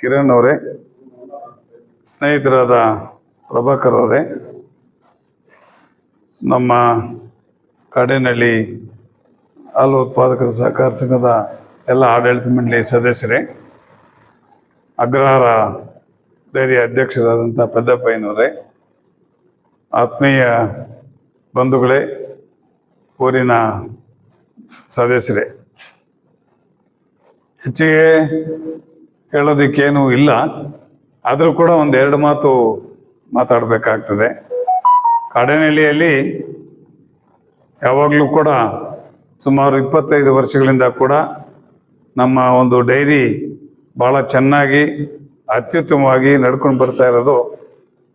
ಕಿರಣ್ ಅವರೇ, ಸ್ನೇಹಿತರಾದ ಪ್ರಭಾಕರ್ ಅವರೇ, ನಮ್ಮ ಕಾಡೇನಹಳ್ಳಿ ಹಾಲು ಉತ್ಪಾದಕರ ಸಹಕಾರ ಸಂಘದ ಎಲ್ಲ ಆಡಳಿತ ಮಂಡಳಿ ಸದಸ್ಯರೇ, ಅಗ್ರಹಾರ ಡೈರಿ ಅಧ್ಯಕ್ಷರಾದಂಥ ಪೆದ್ದಪ್ಪಯ್ಯನವರೇ, ಆತ್ಮೀಯ ಬಂಧುಗಳೇ, ಊರಿನ ಸದಸ್ಯರೇ, ಹೆಚ್ಚಿಗೆ ಹೇಳೋದಕ್ಕೇನು ಇಲ್ಲ. ಆದರೂ ಕೂಡ ಒಂದೆರಡು ಮಾತು ಮಾತಾಡಬೇಕಾಗ್ತದೆ. ಕಾಡೇನಹಳ್ಳಿಯಲ್ಲಿ ಯಾವಾಗಲೂ ಕೂಡ ಸುಮಾರು ಇಪ್ಪತ್ತೈದು ವರ್ಷಗಳಿಂದ ಕೂಡ ನಮ್ಮ ಒಂದು ಡೈರಿ ಭಾಳ ಚೆನ್ನಾಗಿ, ಅತ್ಯುತ್ತಮವಾಗಿ ನಡ್ಕೊಂಡು ಬರ್ತಾ ಇರೋದು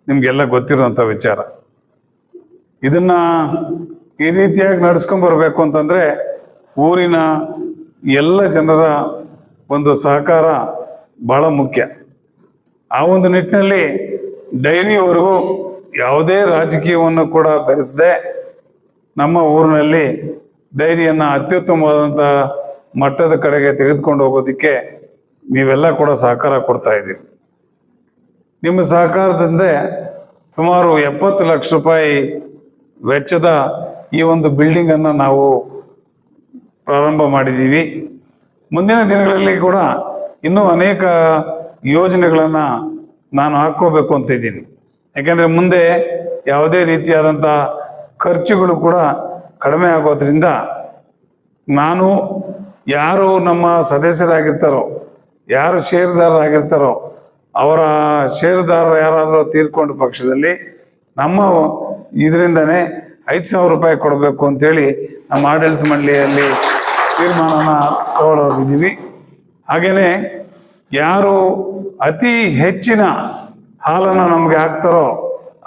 ನಿಮಗೆಲ್ಲ ಗೊತ್ತಿರುವಂಥ ವಿಚಾರ. ಇದನ್ನು ಈ ರೀತಿಯಾಗಿ ನಡೆಸ್ಕೊಂಡು ಬರಬೇಕು ಅಂತಂದರೆ ಊರಿನ ಎಲ್ಲ ಜನರ ಒಂದು ಸಹಕಾರ ಭಾಳ ಮುಖ್ಯ. ಆ ಒಂದು ನಿಟ್ಟಿನಲ್ಲಿ ಡೈರಿಯವರೆಗೂ ಯಾವುದೇ ರಾಜಕೀಯವನ್ನು ಕೂಡ ಬೆರೆಸದೆ ನಮ್ಮ ಊರಿನಲ್ಲಿ ಡೈರಿಯನ್ನು ಅತ್ಯುತ್ತಮವಾದಂಥ ಮಟ್ಟದ ಕಡೆಗೆ ತೆಗೆದುಕೊಂಡು ಹೋಗೋದಕ್ಕೆ ನೀವೆಲ್ಲ ಕೂಡ ಸಹಕಾರ ಕೊಡ್ತಾ ಇದ್ದೀರಿ. ನಿಮ್ಮ ಸಹಕಾರದಿಂದ ಸುಮಾರು ಎಪ್ಪತ್ತು ಲಕ್ಷ ರೂಪಾಯಿ ವೆಚ್ಚದ ಈ ಒಂದು ಬಿಲ್ಡಿಂಗನ್ನು ನಾವು ಪ್ರಾರಂಭ ಮಾಡಿದ್ದೀವಿ. ಮುಂದಿನ ದಿನಗಳಲ್ಲಿ ಕೂಡ ಇನ್ನೂ ಅನೇಕ ಯೋಜನೆಗಳನ್ನು ನಾನು ಹಾಕ್ಕೋಬೇಕು ಅಂತ ಇದ್ದೀನಿ. ಯಾಕೆಂದರೆ ಮುಂದೆ ಯಾವುದೇ ರೀತಿಯಾದಂಥ ಖರ್ಚುಗಳು ಕೂಡ ಕಡಿಮೆ ಆಗೋದ್ರಿಂದ ನಾನು ಯಾರು ನಮ್ಮ ಸದಸ್ಯರಾಗಿರ್ತಾರೋ, ಯಾರು ಷೇರುದಾರರಾಗಿರ್ತಾರೋ, ಅವರ ಷೇರುದಾರರು ಯಾರಾದರೂ ತೀರ್ಕೊಂಡ ಪಕ್ಷದಲ್ಲಿ ನಮ್ಮ ಇದರಿಂದನೇ ಐದು ಸಾವಿರ ರೂಪಾಯಿ ಕೊಡಬೇಕು ಅಂತೇಳಿ ನಮ್ಮ ಆಡಳಿತ ಮಂಡಳಿಯಲ್ಲಿ ತೀರ್ಮಾನನ ತಗೊಳ್ಳೋಗಿದ್ದೀವಿ ಹಾಗೆಯೇ ಯಾರು ಅತಿ ಹೆಚ್ಚಿನ ಹಾಲನ್ನು ನಮಗೆ ಹಾಕ್ತಾರೋ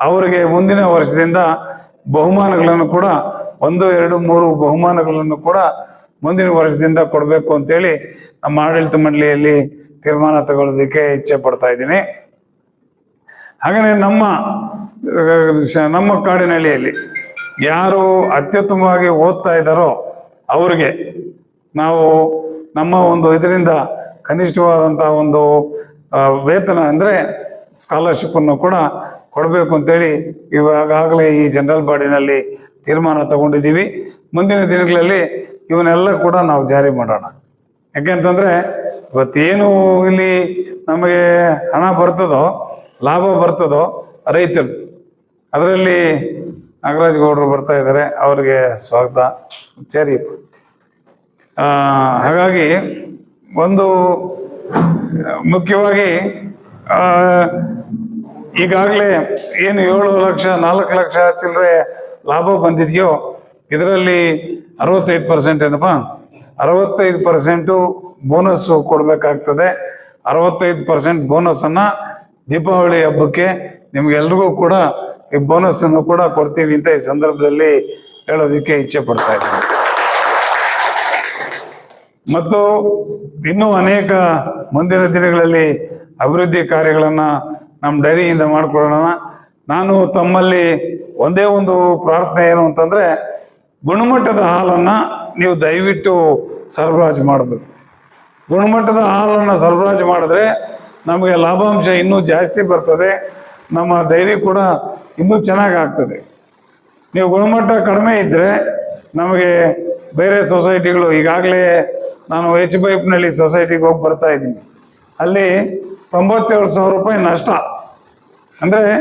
ಅವರಿಗೆ ಮುಂದಿನ ವರ್ಷದಿಂದ ಬಹುಮಾನಗಳನ್ನು ಕೂಡ ಒಂದು, ಎರಡು, ಮೂರು ಬಹುಮಾನಗಳನ್ನು ಕೂಡ ಮುಂದಿನ ವರ್ಷದಿಂದ ಕೊಡಬೇಕು ಅಂತೇಳಿ ನಮ್ಮ ಆಡಳಿತ ಮಂಡಳಿಯಲ್ಲಿ ತೀರ್ಮಾನ ತಗೊಳ್ಳೋದಕ್ಕೆ ಇಚ್ಛೆ ಪಡ್ತಾ ಇದ್ದೀನಿ. ಹಾಗೆಯೇ ನಮ್ಮ ನಮ್ಮ ಕಾಡಿನಳ್ಳಿಯಲ್ಲಿ ಯಾರು ಅತ್ಯುತ್ತಮವಾಗಿ ಓದ್ತಾ ಇದ್ದಾರೋ ಅವರಿಗೆ ನಾವು ನಮ್ಮ ಒಂದು ಇದರಿಂದ ಕನಿಷ್ಠವಾದಂಥ ಒಂದು ವೇತನ ಅಂದರೆ ಸ್ಕಾಲರ್ಶಿಪ್ಪನ್ನು ಕೂಡ ಕೊಡಬೇಕು ಅಂತೇಳಿ ಇವಾಗಾಗಲೇ ಈ ಜನರಲ್ ಬಾಡಿನಲ್ಲಿ ತೀರ್ಮಾನ ತಗೊಂಡಿದ್ದೀವಿ. ಮುಂದಿನ ದಿನಗಳಲ್ಲಿ ಇವನ್ನೆಲ್ಲ ಕೂಡ ನಾವು ಜಾರಿ ಮಾಡೋಣ. ಯಾಕೆಂತಂದರೆ ಇವತ್ತೇನು ಇಲ್ಲಿ ನಮಗೆ ಹಣ ಬರ್ತದೋ, ಲಾಭ ಬರ್ತದೋ ರೈತರದ್ದು ಅದರಲ್ಲಿ ನಾಗರಾಜ್ ಗೌಡರು ಬರ್ತಾ ಇದ್ದಾರೆ, ಅವರಿಗೆ ಸ್ವಾಗತ. ಸರಿ. ಹಾಗಾಗಿ ಒಂದು, ಮುಖ್ಯವಾಗಿ ಈಗಾಗಲೇ ಏನು ಏಳು ಲಕ್ಷ, ನಾಲ್ಕು ಲಕ್ಷ ಚಿಲ್ಲರೆ ಲಾಭ ಬಂದಿದೆಯೋ, ಇದರಲ್ಲಿ ಅರವತ್ತೈದು ಪರ್ಸೆಂಟ್ ಏನಪ್ಪ? ಅರವತ್ತೈದು ಪರ್ಸೆಂಟು ಬೋನಸ್ಸು ಕೊಡಬೇಕಾಗ್ತದೆ. ಅರವತ್ತೈದು ಪರ್ಸೆಂಟ್ ಬೋನಸ್ಸನ್ನು ದೀಪಾವಳಿ ಹಬ್ಬಕ್ಕೆ ನಿಮಗೆಲ್ರಿಗೂ ಕೂಡ ಈ ಬೋನಸ್ಸನ್ನು ಕೂಡ ಕೊಡ್ತೀವಿ ಅಂತ ಈ ಸಂದರ್ಭದಲ್ಲಿ ಹೇಳೋದಕ್ಕೆ ಇಚ್ಛೆ ಪಡ್ತಾ ಇದ್ದೀನಿ. ಮತ್ತು ಇನ್ನೂ ಅನೇಕ ಮುಂದಿನ ದಿನಗಳಲ್ಲಿ ಅಭಿವೃದ್ಧಿ ಕಾರ್ಯಗಳನ್ನು ನಮ್ಮ ಡೈರಿಯಿಂದ ಮಾಡಿಕೊಳ್ಳೋಣ. ನಾನು ತಮ್ಮಲ್ಲಿ ಒಂದೇ ಒಂದು ಪ್ರಾರ್ಥನೆ ಏನು ಅಂತಂದರೆ, ಗುಣಮಟ್ಟದ ಹಾಲನ್ನು ನೀವು ದಯವಿಟ್ಟು ಸರಬರಾಜು ಮಾಡಬೇಕು. ಗುಣಮಟ್ಟದ ಹಾಲನ್ನು ಸರಬರಾಜು ಮಾಡಿದ್ರೆ ನಮಗೆ ಲಾಭಾಂಶ ಇನ್ನೂ ಜಾಸ್ತಿ ಬರ್ತದೆ. ನಮ್ಮ ಡೈರಿ ಕೂಡ ಇನ್ನೂ ಚೆನ್ನಾಗಿ ಆಗ್ತದೆ. ನೀವು ಗುಣಮಟ್ಟ ಕಡಿಮೆ ಇದ್ದರೆ ನಮಗೆ ಬೇರೆ ಸೊಸೈಟಿಗಳು ಈಗಾಗಲೇ ನಾನು ಎಚ್ ಪೈಪ್ನಲ್ಲಿ ಸೊಸೈಟಿಗೆ ಹೋಗಿ ಬರ್ತಾ ಇದ್ದೀನಿ. ಅಲ್ಲಿ ತೊಂಬತ್ತೇಳು ಸಾವಿರ ರೂಪಾಯಿ ನಷ್ಟ. ಅಂದರೆ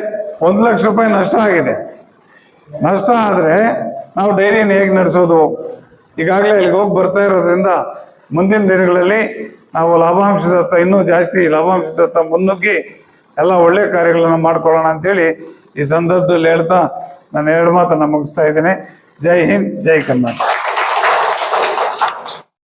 ಒಂದು ಲಕ್ಷ ರೂಪಾಯಿ ನಷ್ಟ ಆಗಿದೆ. ನಷ್ಟ ಆದರೆ ನಾವು ಡೈರಿನ ಹೇಗೆ ನಡೆಸೋದು? ಈಗಾಗಲೇ ಇಲ್ಲಿಗೆ ಹೋಗಿ ಬರ್ತಾ ಇರೋದ್ರಿಂದ ಮುಂದಿನ ದಿನಗಳಲ್ಲಿ ನಾವು ಲಾಭಾಂಶದತ್ತ ಇನ್ನೂ ಜಾಸ್ತಿ ಲಾಭಾಂಶದತ್ತ ಮುನ್ನುಗ್ಗಿ ಎಲ್ಲ ಒಳ್ಳೆಯ ಕಾರ್ಯಗಳನ್ನು ಮಾಡ್ಕೊಳ್ಳೋಣ ಅಂತೇಳಿ ಈ ಸಂದರ್ಭದಲ್ಲಿ ಹೇಳ್ತಾ ನಾನು ಎರಡು ಮಾತನ್ನು ಮುಗಿಸ್ತಾ ಇದ್ದೀನಿ. जय हिंद जय कर्नाटक